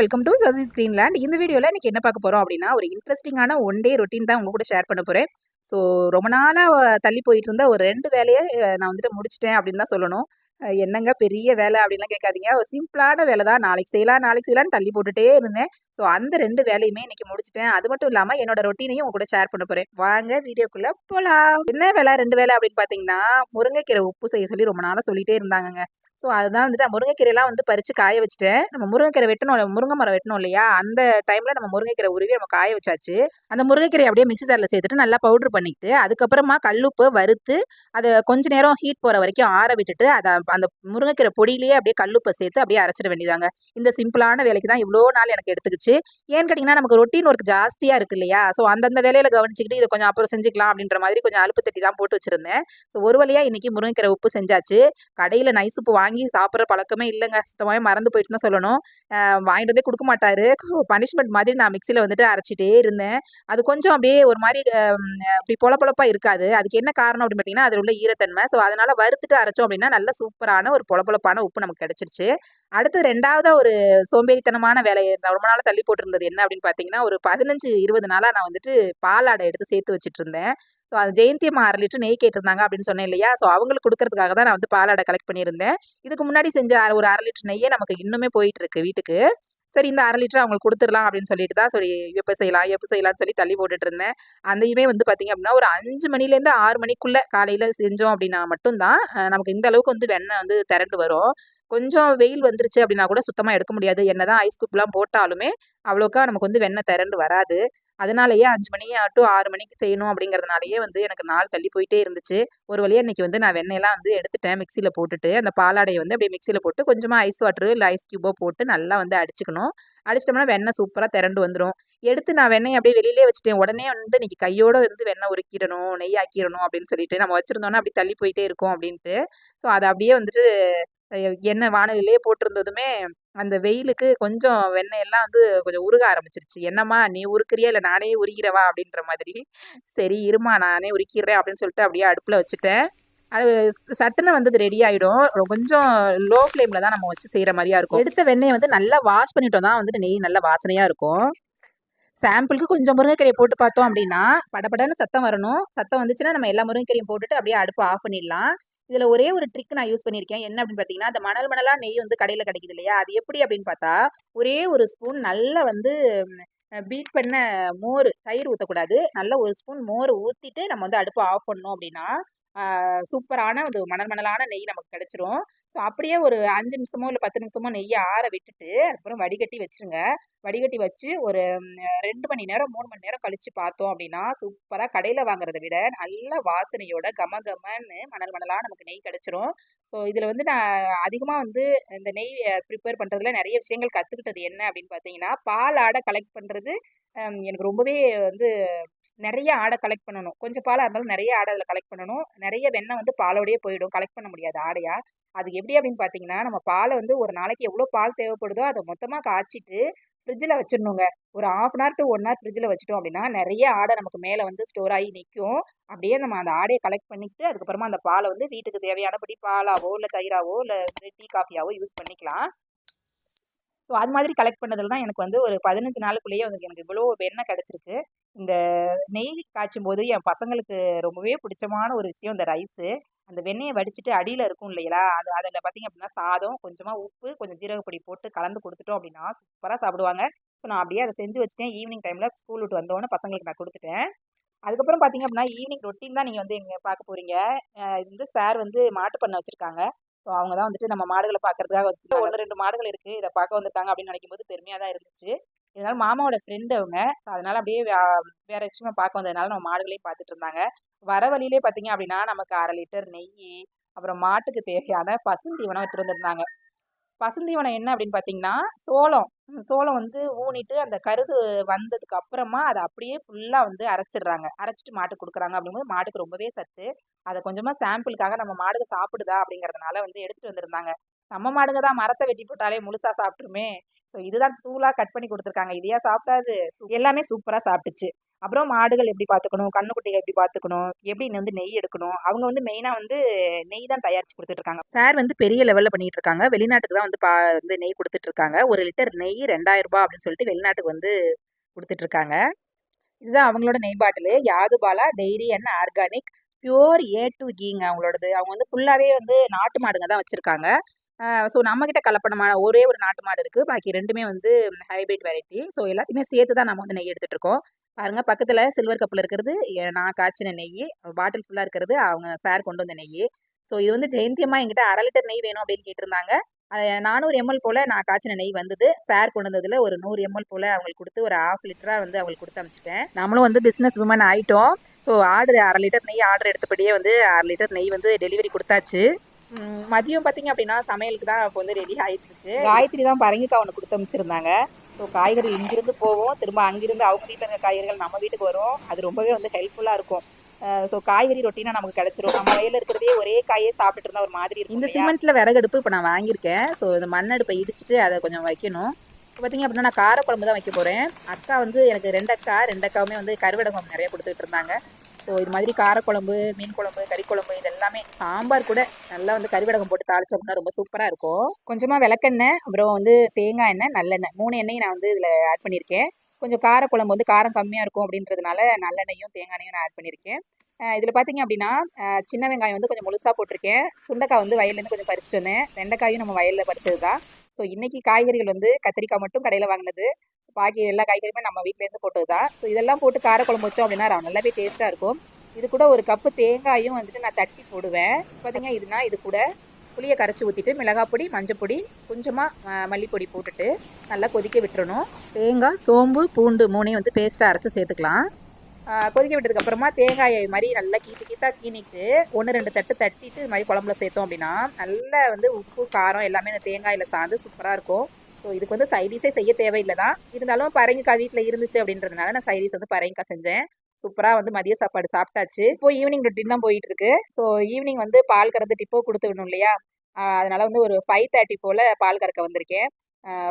Welcome to Sasi ஸ்க்ரீன்லேண்ட் இந்த வீடியோவில் இன்றைக்கி என்ன பார்க்க போகிறோம் அப்படின்னா ஒரு இன்ட்ரெஸ்டிங்கான ஒன் டே ரொட்டீன் தான் உங்கள் கூட ஷேர் பண்ண போகிறேன் ஸோ ரொம்ப நாளாக தள்ளி போயிட்டு இருந்த ஒரு ரெண்டு வேலையை நான் வந்துட்டு முடிச்சிட்டேன் அப்படின்னு தான் சொல்லணும். என்னங்க பெரிய வேலை அப்படின்லாம் கேட்காதீங்க. ஒரு சிம்பிளான வேலை தான். நாளைக்கு செய்யலாம் நாளைக்கு செய்யலாம்னு தள்ளி போட்டுகிட்டே இருந்தேன். ஸோ அந்த ரெண்டு வேலையுமே இன்றைக்கி முடிச்சிட்டேன். அது மட்டும் இல்லாமல் என்னோட ரொட்டீனையும் உங்க கூட ஷேர் பண்ண போகிறேன் வாங்க வீடியோக்குள்ளே போகலாம் என்ன வேலை ரெண்டு வேலை அப்படின்னு பார்த்தீங்கன்னா முருங்கைக்கீரை உப்பு செய்ய சொல்லி ரொம்ப நாளாக சொல்லிகிட்டே இருந்தாங்கங்க. ஸோ அதுதான் வந்துட்டு முருங்கைக்கீரையெல்லாம் வந்து பறித்து காய வச்சுட்டேன். நம்ம முருங்கைக்கீரை வெட்டணும் முருங்கை மரம் வெட்டணும் இல்லையா? அந்த டைமில் நம்ம முருங்கைக்கீரை உருவி நம்ம காய வச்சாச்சு. அந்த முருங்கைக்கீரை அப்படியே மிக்சி ஜாரில் சேர்த்துட்டு நல்லா பவுட்ரு பண்ணிக்கிட்டு அதுக்கப்புறமா கல்லுப்பு வறுத்து அதை கொஞ்ச நேரம் ஹீட் போகிற வரைக்கும் ஆற விட்டுட்டு அதை அந்த முருங்கைக்கீரை பொடியிலேயே அப்படியே கல்லுப்பை சேர்த்து அப்படியே அரைச்சிட வேண்டியதாங்க இந்த சிம்பிளான வேலைக்கு தான் இவ்வளோ நாள் எனக்கு எடுத்துக்கிச்சு. ஏன்னு கேட்டிங்கன்னா நமக்கு ரொட்டீன் ஒர்க் ஜாஸ்தியாக இருக்கு இல்லையா? ஸோ அந்தந்த வேலையில் கவனிச்சிக்கிட்டு இதை கொஞ்சம் அப்புறம் செஞ்சுக்கலாம் அப்படின்ற மாதிரி கொஞ்சம் அலுப்பு தட்டி தான் போட்டு வச்சுருந்தேன். ஸோ ஒரு வழியாக இன்றைக்கி முருங்கைக்கீரை உப்பு செஞ்சாச்சு. கடையில் நைஸ் உப்பு வாங்கி வாங்கி சாப்பிட்ற பழக்கமே இல்லைங்க. சுத்தமாகவே மறந்து போயிட்டு தான் சொல்லணும். வாங்கிட்டு வந்தே கொடுக்க மாட்டாரு. பனிஷ்மெண்ட் மாதிரி நான் மிக்சியில் வந்துட்டு அரைச்சிட்டே இருந்தேன். அது கொஞ்சம் அப்படியே ஒரு மாதிரி இப்படி பொல பொலப்பா இருக்காது. அதுக்கு என்ன காரணம் அப்படின்னு பார்த்தீங்கன்னா அதில் உள்ள ஈரத்தன்மை. ஸோ அதனால வறுத்துட்டு அரைச்சோம் அப்படின்னா நல்ல சூப்பரான ஒரு பொல உப்பு நமக்கு கிடைச்சிருச்சு. அடுத்து ரெண்டாவதாக ஒரு சோம்பேறித்தனமான வேலையை ரொம்ப நாளாக தள்ளி போட்டிருந்தது என்ன அப்படின்னு பார்த்தீங்கன்னா ஒரு பதினஞ்சு இருபது நாளாக நான் வந்துட்டு பாலாடை எடுத்து சேர்த்து வச்சுட்டு இருந்தேன். ஸோ அது ஜெயந்தி அரை லிட்டர் நெய் கேட்டிருந்தாங்க அப்படின்னு சொன்னேன் இல்லையா? ஸோ அவங்களுக்கு கொடுக்கறதுக்காக தான் நான் வந்து பாலாடை கலெக்ட் பண்ணியிருந்தேன். இதுக்கு முன்னாடி செஞ்ச அரை- ஒரு அரை லிட்டர் நெய்யே நமக்கு இன்னுமே போயிட்டு இருக்கு வீட்டுக்கு. சரி இந்த அரை லிட்டர் அவங்களுக்கு கொடுத்துடலாம் அப்படின்னு சொல்லிட்டு தான் சரி எப்போ செய்யலாம் எப்போ செய்யலாம்னு சொல்லி தள்ளி போட்டுட்டு இருந்தேன். அந்தையுமே வந்து பார்த்தீங்க அப்படின்னா ஒரு அஞ்சு மணிலேருந்து ஆறு மணிக்குள்ளே காலையில் செஞ்சோம் அப்படின்னா மட்டும்தான் நமக்கு இந்த அளவுக்கு வந்து வெண்ணெய் வந்து திரண்டு வரும். கொஞ்சம் வெயில் வந்துருச்சு அப்படின்னா கூட சுத்தமாக எடுக்க முடியாது. என்ன தான் ஐஸ் குப்லாம் போட்டாலுமே அவ்வளோக்கா நமக்கு வந்து வெண்ணெய் திரண்டு வராது. அதனாலயே அஞ்சு மணி டு ஆறு மணிக்கு செய்யணும் அப்படிங்கிறதுனாலயே வந்து எனக்கு நாள் தள்ளி போயிட்டே இருந்துச்சு. ஒரு வழியாக இன்னைக்கு வந்து நான் வெண்ணெயெல்லாம் வந்து எடுத்துட்டேன் மிக்சியில் போட்டுட்டு அந்த பாலாடையை வந்து அப்படியே மிக்சியில் போட்டு கொஞ்சமாக ஐஸ் வாட்டரு இல்லை ஐஸ் கியூபோ போட்டு நல்லா வந்து அடிச்சுக்கணும். அடிச்சிட்டோம்னா வெண்ணெய் சூப்பராக திரண்டு வந்துடும் எடுத்து நான் வெண்ணெய் அப்படியே வெளியிலே வச்சுட்டேன். உடனே வந்து இன்னைக்கு கையோட வந்து வெண்ணெய் உருக்கிடணும் நெய் ஆக்கிடணும் அப்படின்னு சொல்லிட்டு நம்ம வச்சுருந்தோன்னா அப்படி தள்ளி போயிட்டே இருக்கும் அப்படின்ட்டு. ஸோ அதை அப்படியே வந்துட்டு எண்ணெய் வானலிலே போட்டிருந்ததுமே அந்த வெயிலுக்கு கொஞ்சம் வெண்ணெய் எல்லாம் வந்து கொஞ்சம் உருக ஆரம்பிச்சிருச்சு. என்னம்மா நீ உருக்குறியா? இல்லை நானே உருகிறவா அப்படின்ற மாதிரி. சரி இருமா நானே உருக்கிறேன் அப்படின்னு சொல்லிட்டு அப்படியே அடுப்பில் வச்சுட்டேன். அது சட்டுன்னு வந்து ரெடி ஆகிடும் கொஞ்சம் லோ ஃப்ளேமில் தான் நம்ம வச்சு செய்கிற மாதிரியா இருக்கும். எடுத்த வெண்ணெயை வந்து நல்லா வாஷ் பண்ணிட்டோம். தான் வந்துட்டு நெய் நல்லா வாசனையாக இருக்கும். சாம்பிளுக்கு கொஞ்சம் முருங்கைக்கீரையை போட்டு பார்த்தோம் அப்படின்னா படபடன்னு சத்தம் வரணும். சத்தம் வந்துச்சுன்னா நம்ம எல்லா முருங்கைக்கீரையும் போட்டுட்டு அப்படியே அடுப்பு ஆஃப் பண்ணிடலாம். இதில் ஒரே ஒரு ட்ரிக் நான் யூஸ் பண்ணியிருக்கேன். என்ன அப்படின்னு பார்த்தீங்கன்னா அந்த மணல் மணலாக நெய் வந்து கடையில் கிடைக்குது இல்லையா? அது எப்படி அப்படின்னு பார்த்தா ஒரே ஒரு ஸ்பூன் நல்லா வந்து பீட் பண்ண மோர் தயிர் ஊற்றக்கூடாது நல்ல ஒரு ஸ்பூன் மோர் ஊற்றிட்டு நம்ம வந்து அடுப்பு ஆஃப் பண்ணோம் அப்படின்னா சூப்பரான ஒரு மணல் மணலான நெய் நமக்கு கிடைச்சிரும். ஸோ அப்படியே ஒரு அஞ்சு நிமிஷமோ இல்லை பத்து நிமிஷமோ நெய்யை ஆற விட்டுட்டு அதுக்கப்புறம் வடிகட்டி வச்சிருங்க. வடிகட்டி வச்சு ஒரு ரெண்டு மணி நேரம் மூணு மணி நேரம் கழித்து பார்த்தோம் அப்படின்னா சூப்பராக கடையில் வாங்குறத விட நல்ல வாசனையோட கம கமன்னு மணல் மணலாக நமக்கு நெய் கிடச்சிரும். ஸோ இதில் வந்து நான் அதிகமாக வந்து இந்த நெய் ப்ரிப்பேர் பண்ணுறதுல நிறைய விஷயங்கள் கற்றுக்கிட்டது என்ன அப்படின்னு பார்த்தீங்கன்னா பால் ஆடை கலெக்ட் பண்ணுறது எனக்கு ரொம்பவே வந்து நிறைய ஆடை கலெக்ட் பண்ணணும். கொஞ்சம் பாலாக இருந்தாலும் நிறைய ஆடை அதில் கலெக்ட் பண்ணணும். நிறைய வெண்ணெய் வந்து பாலோடயே போயிடும். கலெக்ட் பண்ண முடியாது ஆடையாக அது எப்படி அப்படின்னு பார்த்தீங்கன்னா நம்ம பாலை வந்து ஒரு நாளைக்கு எவ்வளோ பால் தேவைப்படுதோ அதை மொத்தமாக காய்ச்சிட்டு ஃப்ரிட்ஜில் வச்சிடணுங்க. ஒரு half an hour to one hour ஃப்ரிட்ஜில் வச்சிட்டோம் அப்படின்னா நிறைய ஆடை நமக்கு மேலே வந்து ஸ்டோர் ஆகி நிற்கும். அப்படியே நம்ம அந்த ஆடையை கலெக்ட் பண்ணிட்டு அதுக்கப்புறமா அந்த பாலை வந்து வீட்டுக்கு தேவையானபடி பாலாவோ இல்லை தயிராவோ இல்லை டீ காஃபியாவோ யூஸ் பண்ணிக்கலாம். ஸோ அது மாதிரி கலெக்ட் பண்ணதில் தான் எனக்கு வந்து ஒரு பதினஞ்சு நாளுக்குள்ளேயே வந்து எனக்கு இவ்வளோ வெண்ணெய் கிடச்சிருக்கு. இந்த நெய் காய்ச்சும் போது என் பசங்களுக்கு ரொம்பவே பிடிச்சமான ஒரு விஷயம் இந்த ரைஸு அந்த வெண்ணெயை வடிச்சிட்டு அடியில் இருக்கும் இல்லையா? அது அதில் பார்த்தீங்க அப்படின்னா சாதம் கொஞ்சமாக உப்பு கொஞ்சம் ஜீரகப்பொடி போட்டு கலந்து கொடுத்துட்டோம் அப்படின்னா சூப்பராக சாப்பிடுவாங்க. ஸோ நான் அப்படியே அதை செஞ்சு வச்சுட்டேன். ஈவினிங் டைமில் ஸ்கூல் விட்டு வந்தோடனே பசங்களுக்கு நான் கொடுத்துட்டேன். அதுக்கப்புறம் பார்த்தீங்க அப்படின்னா ஈவினிங் ரொட்டீன் தான் நீங்கள் வந்து எங்கே பார்க்க போகிறீங்க இது வந்து சார் வந்து மாட்டு பண்ணை வச்சுருக்காங்க. அவங்க தான் வந்துட்டு நம்ம மாடுகளை பார்க்கறதுக்காக வச்சு ஒன்று ரெண்டு மாடுகள் இருக்குது இதை பார்க்க வந்திருக்காங்க அப்படின்னு நினைக்கும் போது பெருமையாக தான் இருந்துச்சு. இதனால மாமாவோட ஃப்ரெண்டு அவங்க அதனால அப்படியே வேற விஷயமா பார்க்க வந்ததுனால நம்ம மாடுகளையும் பார்த்துட்டு இருந்தாங்க. வர வழியிலே பார்த்தீங்க அப்படின்னா நமக்கு அரை லிட்டர் நெய் அப்புறம் மாட்டுக்கு தேவையான பசுந்தீவனம் எடுத்துட்டு வந்திருந்தாங்க. பசுந்தீவனம் என்ன அப்படின்னு பார்த்தீங்கன்னா சோளம். சோளம் வந்து ஊனிட்டு அந்த கருது வந்ததுக்கு அப்புறமா அதை அப்படியே ஃபுல்லாக வந்து அரைச்சிடுறாங்க. அரைச்சிட்டு மாட்டுக்கு கொடுக்குறாங்க அப்படிங்கும்போது மாட்டுக்கு ரொம்பவே சத்து. அதை கொஞ்சமாக சாம்பிளுக்காக நம்ம மாடுக சாப்பிடுதா அப்படிங்கிறதுனால வந்து எடுத்துகிட்டு வந்திருந்தாங்க. நம்ம மாடுங்க தான் மரத்தை வெட்டி போட்டாலே முழுசாக சாப்பிட்ருமே ஸோ இதுதான் தூளாக கட் பண்ணி கொடுத்துருக்காங்க. இதையா சாப்பிட்டாது எல்லாமே சூப்பராக சாப்பிட்டுச்சு. அப்புறம் மாடுகள் எப்படி பார்த்துக்கணும் கண்ணுக்குட்டிகள் எப்படி பார்த்துக்கணும் எப்படி வந்து நெய் எடுக்கணும்? அவங்க வந்து மெயினாக வந்து நெய் தான் தயாரித்து கொடுத்துட்டு இருக்காங்க சார் வந்து பெரிய லெவலில் பண்ணிட்டு இருக்காங்க வெளிநாட்டுக்கு தான் வந்து பா வந்து நெய் கொடுத்துட்டு இருக்காங்க ஒரு லிட்டர் நெய் ரெண்டாயிரம் ரூபாய் அப்படின்னு சொல்லிட்டு வெளிநாட்டுக்கு வந்து கொடுத்துட்டு இருக்காங்க இதுதான் அவங்களோட நெய் bottle Yadhupala dairy and organic pure A two கீங்க அவங்களோடது. அவங்க வந்து ஃபுல்லாகவே வந்து நாட்டு மாடுங்க தான் வச்சுருக்காங்க. ஸோ நம்மக்கிட்ட கலப்படமான ஒரே ஒரு நாட்டு மாடு இருக்குது பாக்கி ரெண்டுமே வந்து ஹைபிரிட் வெரைட்டி ஸோ எல்லாத்தையுமே சேர்த்து தான் நம்ம வந்து நெய் எடுத்துகிட்டு இருக்கோம் பாருங்கள் பக்கத்தில் சில்வர் கப்பில் இருக்கிறது நான் காய்ச்சின நெய் பாட்டில் ஃபுல்லாக இருக்கிறது அவங்க சார் கொண்டு வந்த நெய். ஸோ இது வந்து ஜெயந்தியம்மா எங்கிட்ட அரை லிட்டர் நெய் வேணும் அப்படின்னு கேட்டிருந்தாங்க. நானூறு எம்எல் போல் நான் காய்ச்சின நெய் வந்தது. சார் கொண்டு வந்ததில் ஒரு நூறு எம்எல் போல் அவங்களுக்கு கொடுத்து ஒரு ஹாஃப் லிட்டராக வந்து அவங்களுக்கு கொடுத்து அனுப்பிச்சிட்டேன் நம்மளும் வந்து பிஸ்னஸ் உமன் ஆகிட்டோம் ஸோ ஆர்டர் அரை லிட்டர் நெய் ஆர்டர் எடுத்தபடியே வந்து அரை லிட்டர் நெய் வந்து டெலிவரி கொடுத்தாச்சு. மதியம் பார்த்தீங்க அப்படின்னா சமையலுக்கு தான் இப்போ வந்து ரெடி ஆகிட்டு இருக்கு. காயத்ரி தான் பரங்கிக்காய் ஒன்று கொடுத்து அனுப்பிச்சிருந்தாங்க ஸோ காய்கறி இங்கிருந்து போவோம். திரும்ப அங்கிருந்து அவங்க வீட்டில் இருக்க காய்கறிகள் நம்ம வீட்டுக்கு வரும். அது ரொம்பவே வந்து ஹெல்ப்ஃபுல்லாக இருக்கும். ஸோ காய்கறி ரொட்டீனாக நமக்கு கிடைச்சிரும். நம்ம வயலில் இருக்கிறதே ஒரே காயே சாப்பிட்டுட்டு இருந்தா ஒரு மாதிரி இருக்கும் இந்த சிமெண்ட்டில் விறகடுப்பு இப்போ நான் வாங்கியிருக்கேன். ஸோ இந்த மண்ணடுப்பை இடிச்சிட்டு அதை கொஞ்சம் வைக்கணும். இப்போ பார்த்தீங்க அப்படின்னா நான் காரக்குழம்பு தான் வைக்க போகிறேன் அக்கா வந்து எனக்கு ரெண்டு அக்கா ரெண்டு அக்காவுமே வந்து கருவடகம் நிறைய கொடுத்துட்டு இருந்தாங்க. ஸோ இது மாதிரி காரக்குழம்பு மீன் குழம்பு கறி குழம்பு இது எல்லாமே சாம்பார் கூட நல்லா வந்து கறிவடகம் போட்டு தாளிச்சோம்னா ரொம்ப சூப்பராக இருக்கும். கொஞ்சமாக விளக்கெண்ணெய் அப்புறம் வந்து தேங்காய் எண்ணெய் நல்லெண்ணெய். மூணு எண்ணெயும் நான் வந்து இதில் ஆட் பண்ணியிருக்கேன் கொஞ்சம் காரக்குழம்பு வந்து காரம் கம்மியாக இருக்கும் அப்படின்றதுனால நல்லெண்ணெயும் தேங்காய் எண்ணெயும் நான் ஆட் பண்ணியிருக்கேன் இதில் பார்த்தீங்க அப்படின்னா சின்ன வெங்காயம் வந்து கொஞ்சம் முழுசாக போட்டிருக்கேன். சுண்டைக்காய் வந்து வயல்லேருந்து கொஞ்சம் பறிச்சுட்டு வந்தேன். வெண்டைக்காயும் நம்ம வயலில் பறிச்சது தான் ஸோ இன்றைக்கி காய்கறிகள் வந்து கத்திரிக்காய் மட்டும் கடையில் வாங்கினது. பாக்கி எல்லா காய்கறியுமே நம்ம வீட்டிலேருந்து போட்டது தான் ஸோ இதெல்லாம் போட்டு காரக்குழம்பு வச்சோம் அப்படின்னா நல்லாவே டேஸ்ட்டாக இருக்கும். இது கூட ஒரு கப்பு தேங்காயும் வந்துட்டு நான் தட்டி போடுவேன். பார்த்தீங்கன்னா இதுனா இது கூட புளியை கரைச்சி ஊற்றிட்டு மிளகாப்பொடி மஞ்சப்பொடி கொஞ்சமாக மல்லிப்பொடி போட்டுட்டு நல்லா கொதிக்க விட்டுறணும். தேங்காய் சோம்பு பூண்டு மூணையும் வந்து பேஸ்ட்டாக அரைச்சி சேர்த்துக்கலாம். கொதிக்க விட்டதுக்கப்புறமா தேங்காயை இது மாதிரி நல்லா கீத்து கீத்தா கீனிட்டு ஒன்று ரெண்டு தட்டு தட்டிட்டு இது மாதிரி குழம்புல சேர்த்தோம் அப்படின்னா நல்லா வந்து உப்பு காரம் எல்லாமே இந்த தேங்காயில் சார்ந்து சூப்பராக இருக்கும். ஸோ இதுக்கு வந்து சைடிஸே செய்ய தேவையில்லை தான் இருந்தாலும் பரங்கிக்காய் வீட்டில் இருந்துச்சு அப்படின்றதுனால நான் சைடிஸ் வந்து பரங்கிக்காய் செஞ்சேன். சூப்பராக வந்து மதிய சாப்பாடு சாப்பிட்டாச்சு. இப்போ ஈவினிங் ரொட்டீன் தான் போயிட்டு இருக்கு ஸோ ஈவினிங் வந்து பால் கறந்து டிப்போ கொடுத்து விடணும் இல்லையா? அதனால வந்து ஒரு ஃபைவ் தேர்ட்டி போல் பால் கறக்க வந்திருக்கேன்.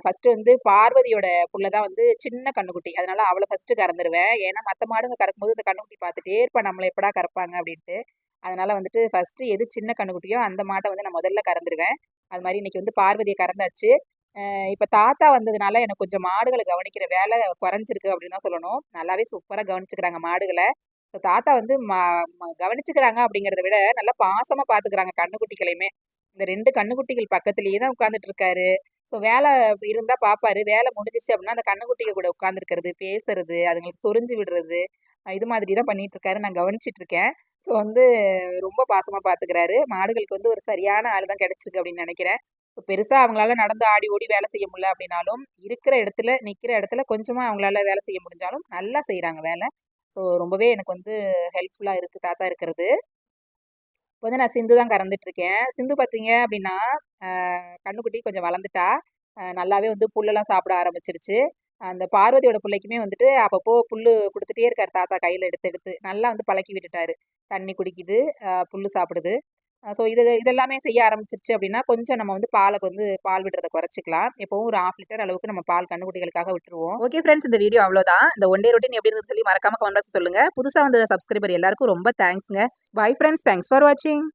ஃபஸ்ட்டு வந்து பார்வதியோட புள்ள தான் வந்து சின்ன கண்ணுக்குட்டி. அதனால அவளை ஃபஸ்ட்டு கறந்துருவேன். ஏன்னா மற்ற மாடுங்க கறக்கும்போது இந்த கண்ணுக்குட்டி பார்த்துட்டே இருப்பா. நம்மளை எப்படா கறப்பாங்க அப்படின்ட்டு. அதனால வந்துட்டு ஃபஸ்ட்டு எது சின்ன கண்ணுக்குட்டியோ அந்த மாட்டை வந்து நான் முதல்ல கறந்துருவேன். அது மாதிரி இன்னைக்கு வந்து பார்வதியை கறந்தாச்சு. இப்போ தாத்தா வந்ததுனால எனக்கு கொஞ்சம் மாடுகளை கவனிக்கிற வேலை குறைஞ்சிருக்கு அப்படின்னு தான் சொல்லணும். நல்லாவே சூப்பராக கவனிச்சுக்கிறாங்க மாடுகளை. ஸோ தாத்தா வந்து ம ம- கவனிச்சுக்கிறாங்க அப்படிங்கிறத விட நல்லா பாசமாக பார்த்துக்கிறாங்க கண்ணுக்குட்டிகளையுமே. இந்த ரெண்டு கண்ணுக்குட்டிகள் பக்கத்துலேயே தான் உட்காந்துட்டு இருக்காரு ஸோ வேலை இருந்தால் பார்ப்பாரு வேலை முடிஞ்சிச்சு அப்படின்னா அந்த கண்ணுக்குட்டிகள் கூட உட்காந்துருக்கிறது பேசுறது அதுங்களுக்கு சொரிஞ்சு விடுறது இது மாதிரி தான் பண்ணிட்டு இருக்காரு நான் கவனிச்சிட்டு இருக்கேன் ஸோ வந்து ரொம்ப பாசமாக பார்த்துக்கிறாரு மாடுகளுக்கு வந்து ஒரு சரியான ஆள் தான் கிடச்சிருக்கு அப்படின்னு நினைக்கிறேன். இப்போ பெருசாக அவங்களால நடந்து ஆடி ஓடி வேலை செய்ய முடியல அப்படின்னாலும் இருக்கிற இடத்துல நிற்கிற இடத்துல கொஞ்சமாக அவங்களால வேலை செய்ய முடிஞ்சாலும் நல்லா செய்கிறாங்க வேலை. ஸோ ரொம்பவே எனக்கு வந்து ஹெல்ப்ஃபுல்லாக இருக்குது தாத்தா இருக்கிறது. இப்போ வந்து நான் சிந்து தான் கறந்துட்டுருக்கேன் சிந்து பார்த்தீங்க அப்படின்னா கண்ணுக்குட்டி கொஞ்சம் வளர்ந்துட்டா. நல்லாவே வந்து புல்லெல்லாம் சாப்பிட ஆரம்பிச்சிருச்சு. அந்த பார்வதியோட பிள்ளைக்குமே வந்துட்டு அப்பப்போ புல் கொடுத்துட்டே இருக்கார் தாத்தா கையில் எடுத்து எடுத்து. நல்லா வந்து பழக்கி விட்டுட்டாரு. தண்ணி குடிக்குது புல் சாப்பிடுது. ஸோ இது இதெல்லாமே செய்ய ஆரம்பிச்சிருச்சு அப்படின்னா கொஞ்சம் நம்ம வந்து பாலுக்கு வந்து பால் விடுறதை குறைச்சிக்கலாம். எப்பவும் ஒரு ஆஃப் லிட்டர் அளவுக்கு நம்ம பால் கண்ணுக்குட்டிகளுக்காக விட்டுருவோம். ஓகே ஃப்ரெண்ட்ஸ் இந்த வீடியோ அவ்வளோதான் இந்த ஒன் டே ரொட்டீன் எப்படி இருந்து சொல்லி மறக்காம கமெண்ட் சொல்லுங்க. புதுசாக வந்த சப்ஸ்கிரைபர் எல்லாருக்கும் ரொம்ப தேங்க்ஸ்ங்க பை ஃப்ரெண்ட்ஸ் தேங்க்ஸ் ஃபார் வாட்சிங்